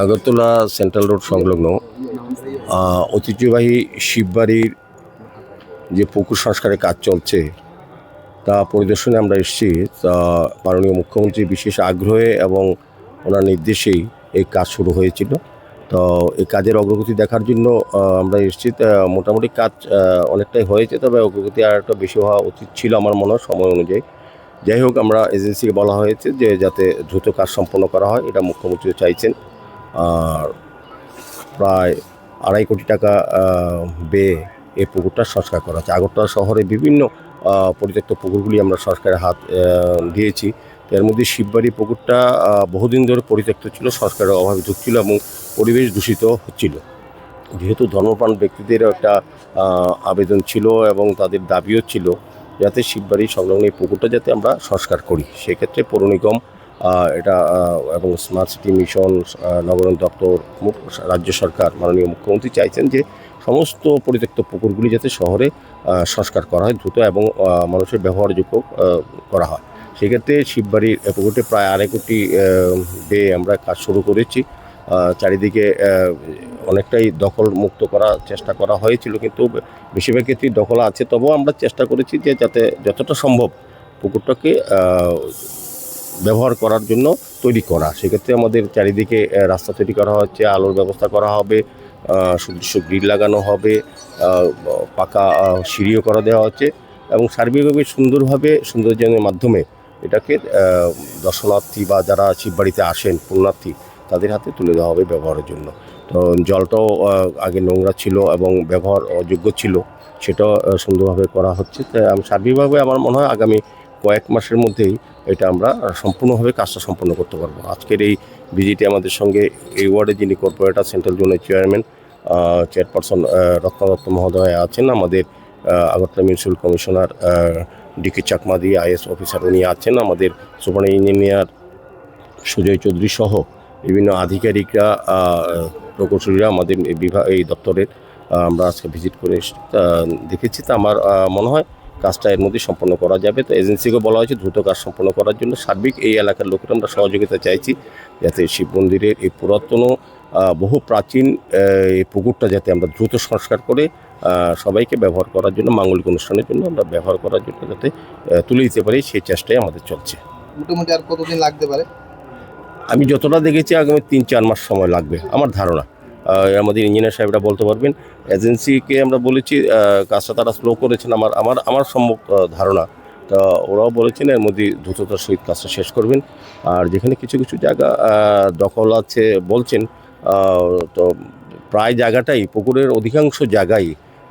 Agartala central road সংলগ্ন ঐতিহ্যবাহী শিববাড়ির যে পুকুর সংস্কারের কাজ চলছে, তা পরিদর্শনে আমরা এসেছি। তা মাননীয় মুখ্যমন্ত্রী বিশেষ আগ্রহে এবং ওনার নির্দেশেই এই কাজ শুরু হয়েছিল। তো এই কাজের অগ্রগতি দেখার জন্য আমরা এসেছি। মোটামুটি কাজ অনেকটাই হয়েছে, তবে অগ্রগতি আর একটা বেশি হওয়া উচিত ছিল আমার মনে হয় সময় অনুযায়ী। যাই হোক, আমরা এজেন্সিকে বলা হয়েছে যে যাতে দ্রুত কাজ সম্পন্ন করা হয়, এটা মুখ্যমন্ত্রীও চাইছেন। আর প্রায় আড়াই কোটি টাকা ব্যয়ে এই পুকুরটা সংস্কার করা হচ্ছে। আগরতলা শহরে বিভিন্ন পরিত্যক্ত পুকুরগুলি আমরা সংস্কারের হাত দিয়েছি। এর মধ্যে শিববাড়ি পুকুরটা বহুদিন ধরে পরিত্যক্ত ছিল সংস্কারের অভাবে ঢুকছিল এবং পরিবেশ দূষিত হচ্ছিল। যেহেতু ধর্মপ্রাণ ব্যক্তিদের একটা আবেদন ছিল এবং তাদের দাবিও ছিল যাতে শিববাড়ি সংলগ্ন এই পুকুরটা যাতে আমরা সংস্কার করি। সেক্ষেত্রে পৌর নিগম এটা এবং স্মার্ট সিটি মিশন আহ, নগরায়ণ দপ্তর রাজ্য সরকার মাননীয় মুখ্যমন্ত্রী চাইছেন যে সমস্ত পরিত্যক্ত পুকুরগুলি যাতে শহরে সংস্কার করা হয় দ্রুত এবং মানুষের ব্যবহারযোগ্য করা হয়। সেক্ষেত্রে শিববাড়ির পুকুরটি প্রায় আড়াই কোটি ব্যয়ে আমরা কাজ শুরু করেছি। চারিদিকে অনেকটাই দখল মুক্ত করার চেষ্টা করা হয়েছিল, কিন্তু বেশিরভাগ ক্ষেত্রেই দখল আছে। তবুও আমরা চেষ্টা করেছি যে যাতে যতটা সম্ভব পুকুরটাকে ব্যবহার করার জন্য তৈরি করা। সেক্ষেত্রে আমাদের চারিদিকে রাস্তা তৈরি করা হচ্ছে, আলোর ব্যবস্থা করা হবে সুদৃশ্য গ্রিল লাগানো হবে পাকা সিঁড়িও করা দেওয়া হচ্ছে এবং সার্বিকভাবে সুন্দরভাবে সৌন্দর্যের মাধ্যমে এটাকে দর্শনার্থী বা যারা শিববাড়িতে আসেন পুণ্যার্থী তাদের হাতে তুলে দেওয়া হবে ব্যবহারের জন্য। তো জলটাও আগে নোংরা ছিল এবং ব্যবহার অযোগ্য ছিল আহ, সুন্দরভাবে করা হচ্ছে। তাই আমি সার্বিকভাবে আমার মনে হয় আগামী কয়েক মাসের মধ্যেই এটা আমরা সম্পূর্ণভাবে কাজটা সম্পন্ন করতে পারব। আজকের এই ভিজিটে আমাদের সঙ্গে এই ওয়ার্ডে যিনি কর্পোরেটর সেন্ট্রাল জোনের চেয়ারম্যান চেয়ারপারসন রত্না দত্ত মহোদয় আছেন। আমাদের আগরতলা মিউনিসিপ্যাল কমিশনার ডিকে চাকমাদি আইএস অফিসার উনি আছেন, আমাদের সুপার ইঞ্জিনিয়ার সুজয় চৌধুরী সহ বিভিন্ন আধিকারিকরা প্রকৌশলীরা আমাদের বিভাগ এই দপ্তরের আমরা আজকে ভিজিট করে দেখেছি। তা আমার মনে হয় কাজটা এর মধ্যে সম্পন্ন করা যাবে। তো এজেন্সিকে বলা হয়েছে দ্রুত কাজ সম্পন্ন করার জন্য। সার্বিক এই এলাকার লোকেরা আমরা সহযোগিতা চাইছি, যাতে শিব মন্দিরের এই পুরাতন বহু প্রাচীন এই পুকুরটা যাতে আমরা দ্রুত সংস্কার করে সবাইকে ব্যবহার করার জন্য মাঙ্গলিক অনুষ্ঠানের জন্য আমরা ব্যবহার করার জন্য যাতে তুলে দিতে পারি সেই চেষ্টাই আমাদের চলছে। মোটামুটি আর কতদিন লাগতে পারে? আমি যতটা দেখেছি আগামী তিন চার মাস সময় লাগবে আমার ধারণা। আমাদের ইঞ্জিনিয়ার সাহেবরা বলতে পারবেন এজেন্সিকে আমরা বলেছি কাজটা তারা স্লো করেছেন আমার আমার আমার সম্ভব ধারণা। তা ওরাও বলেছেন এর মধ্যে দ্রুততার সহিত কাজটা শেষ করবেন। আর যেখানে কিছু কিছু জায়গা দখল আছে বলছেন তো প্রায় জায়গাটাই পুকুরের অধিকাংশ জায়গায়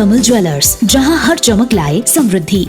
कमल ज्वेलर्स जहाँ हर चमक लाए समृद्धि।